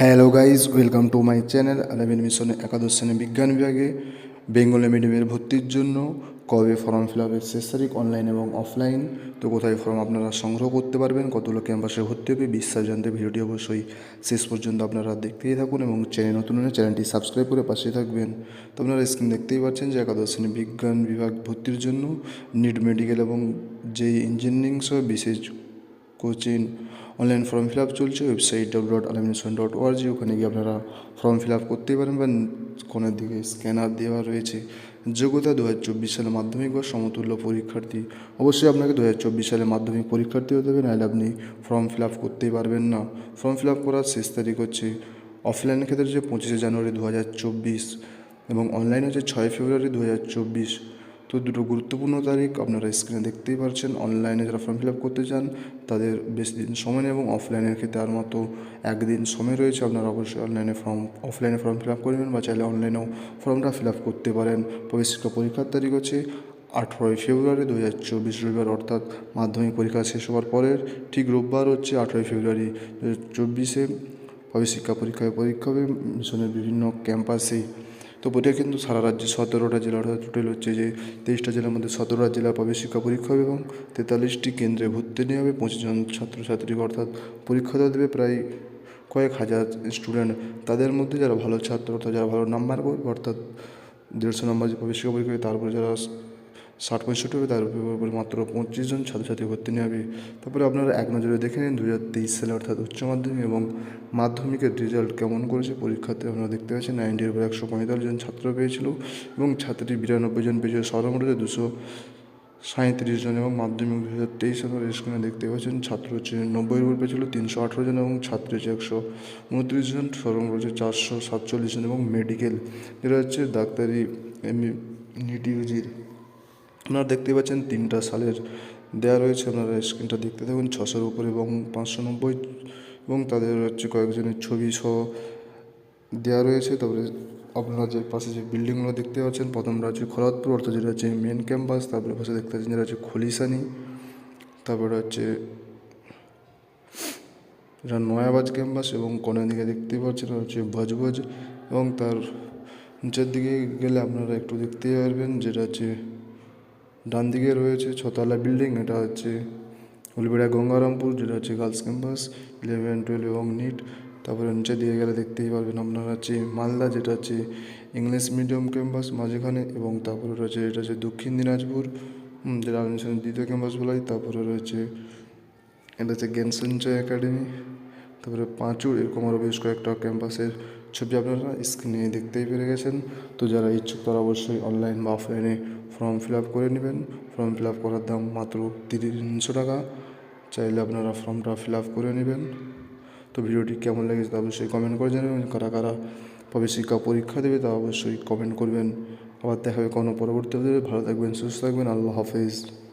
Hello guys welcome to my channel Alamin মিশনে একাদশ শ্রেণি বিজ্ঞান বিভাগে বেঙ্গলি মিডিয়ামের ভর্তির জন্য কবে ফর্ম ফিল আপের শেষ তারিখ অনলাইন এবং অফলাইন তো কোথায় ফর্ম আপনারা সংগ্রহ করতে পারবেন কতগুলো ক্যাম্পাসে ভর্তি হবে বিশ্বাস জানতে ভিডিওটি অবশ্যই শেষ পর্যন্ত আপনারা দেখতেই থাকুন এবং চ্যানেল নতুন হলে চ্যানেলটি সাবস্ক্রাইব করে পাশে থাকবেন। তো আপনারা স্ক্রিন দেখতেই পাচ্ছেন যে একাদশ শ্রেণি বিজ্ঞান বিভাগ ভর্তির জন্য নিট মেডিকেল এবং যেই ইঞ্জিনিয়ারিং সহ বিশেষ coaching online form fill up চলছে website W dot Al Ameen Mission dot O R G ওখানে গিয়ে আপনারা ফর্ম ফিল আপ করতেই পারেন বা কোনের দিকে স্ক্যানার দেওয়া রয়েছে। যোগ্যতা দু হাজার চব্বিশ সালে মাধ্যমিক বা সমতুল্য পরীক্ষার্থী। অবশ্যই আপনাকে দু হাজার চব্বিশ সালে মাধ্যমিক পরীক্ষার্থী হতে হবে, নাহলে আপনি ফর্ম ফিল আপ করতেই পারবেন না। ফর্ম ফিল আপ করার শেষ তারিখ হচ্ছে অফলাইনের ক্ষেত্রে হচ্ছে পঁচিশে জানুয়ারি দু হাজার চব্বিশ এবং অনলাইন হচ্ছে ছয় ফেব্রুয়ারি দু হাজার চব্বিশ। তো দুটো গুরুত্বপূর্ণ তারিখ আপনারা স্ক্রিনে দেখতেই পারছেন। অনলাইনে যারা ফর্ম ফিল আপ করতে চান, তাদের বেশি দিন সময় নেই এবং অফলাইনের ক্ষেত্রে আর মতো একদিন সময় রয়েছে। আপনারা অবশ্যই অনলাইনে ফর্ম অফলাইনে ফর্ম ফিল আপ করবেন বা চাইলে অনলাইনেও ফর্মটা ফিল আপ করতে পারেন। প্রবেশিকা পরীক্ষার তারিখ হচ্ছে আঠেরোই ফেব্রুয়ারি দু হাজার চব্বিশ রবিবার, অর্থাৎ মাধ্যমিক পরীক্ষা শেষ হওয়ার পরের ঠিক রোববার হচ্ছে আঠেরোই ফেব্রুয়ারি দু হাজার চব্বিশে প্রবেশিকা পরীক্ষায় পরীক্ষা হবে, মিশনের বিভিন্ন ক্যাম্পাসে তো বোধ কিন্তু সারা রাজ্যে সতেরোটা জেলার টোটাল হচ্ছে যে তেইশটা জেলার মধ্যে সতেরোটা জেলা পাবে শিক্ষা পরীক্ষা হবে এবং তেতাল্লিশটি কেন্দ্রে ভর্তি নিয়ে হবে। পঁচিশ জন ছাত্রছাত্রী অর্থাৎ পরীক্ষা দেবে প্রায় কয়েক হাজার স্টুডেন্ট তাদের মধ্যে যারা ভালো ছাত্র অর্থাৎ যারা ভালো নাম্বার করবে অর্থাৎ দেড়শো নাম্বার যে প্রবেশিকা পরীক্ষা তারপরে যারা ষাট পঁয়ষট্টি হবে, তার উপরে মাত্র পঁচিশ জন ছাত্রছাত্রী ভর্তি নেওয়া হবে। তারপরে আপনারা এক নজরে দেখে নিন দু হাজার তেইশ সালে, অর্থাৎ উচ্চ মাধ্যমিক এবং মাধ্যমিকের রেজাল্ট কেমন করেছে। পরীক্ষাতে আপনারা দেখতে পাচ্ছেন নাইনটির উপর একশো পঁয়তাল্লিশ জন ছাত্র পেয়েছিল এবং ছাত্রী বিরানব্বই জন পেয়েছিল সর্বমোটে দুশো সাঁত্রিশ জন এবং মাধ্যমিক দু হাজার তেইশ সালের স্ক্রিনে দেখতে পাচ্ছেন ছাত্র হচ্ছে নব্বই উপর পেয়েছিল তিনশো আঠেরো জন এবং ছাত্র হচ্ছে একশো উনত্রিশ জন, সর্বমোট হচ্ছে চারশো সাতচল্লিশ জন এবং মেডিকেল যেটা হচ্ছে ডাক্তারি এমনি নিট ইউজির আপনারা দেখতে পাচ্ছেন তিনটা সালের দেওয়া রয়েছে, আপনারা স্ক্রিনটা দেখতে থাকুন, ছশোর উপরে এবং পাঁচশো নব্বই এবং তাদের হচ্ছে কয়েকজনের ছবি সহ দেওয়া রয়েছে। তারপরে আপনারা যে পাশে যে বিল্ডিংগুলো দেখতে পাচ্ছেন প্রথমটা হচ্ছে খড়গপুর অর্থাৎ যেটা হচ্ছে মেন ক্যাম্পাস তারপরে পাশে দেখতে পাচ্ছেন যেটা হচ্ছে খলিশানি তারপরে হচ্ছে এটা নয়াবাজ ক্যাম্পাস এবং কোনের দিকে দেখতে পাচ্ছেন হচ্ছে ভজভজ এবং তার নিচের দিকে গেলে আপনারা একটু দেখতেই পারবেন যেটা হচ্ছে ডান দিকে রয়েছে ছতলা বিল্ডিং, এটা হচ্ছে উলবেড়া গঙ্গারামপুর, যেটা হচ্ছে গার্লস ক্যাম্পাস ইলেভেন টুয়েলভ এবং নিট তারপরে নিচে দিয়ে গেলে দেখতেই পারবেন আপনারা হচ্ছে মালদা, যেটা হচ্ছে ইংলিশ মিডিয়াম ক্যাম্পাস মাঝখানে, এবং তারপরে রয়েছে এটা হচ্ছে দক্ষিণ দিনাজপুর যেটা আমিশনের দ্বিতীয় ক্যাম্পাস বলাই, তারপরে রয়েছে এটা হচ্ছে জ্ঞান সঞ্চয় একাডেমি, তারপরে পাঁচুর, এরকম আরও বেশ কয়েকটা ক্যাম্পাসের ছবি আপনারা স্ক্রিনে দেখতেই পেরে গেছেন, তো যারা ইচ্ছুক তারা অবশ্যই অনলাইন বা অফলাইনে ফর্ম ফিল করে নেবেন। ফর্ম ফিল করার দাম মাত্র তিনশো টাকা। চাইলে আপনারা ফর্মটা ফিল করে নেবেন। তো ভিডিওটি কেমন লেগেছে তা অবশ্যই কমেন্ট করে জানাবেন। কারা কারা প্রবেশিকা পরীক্ষা দেবে তা অবশ্যই কমেন্ট করবেন। আবার দেখাবে কোনো পরবর্তী। ভালো থাকবেন, সুস্থ থাকবেন। আল্লাহ হাফেজ।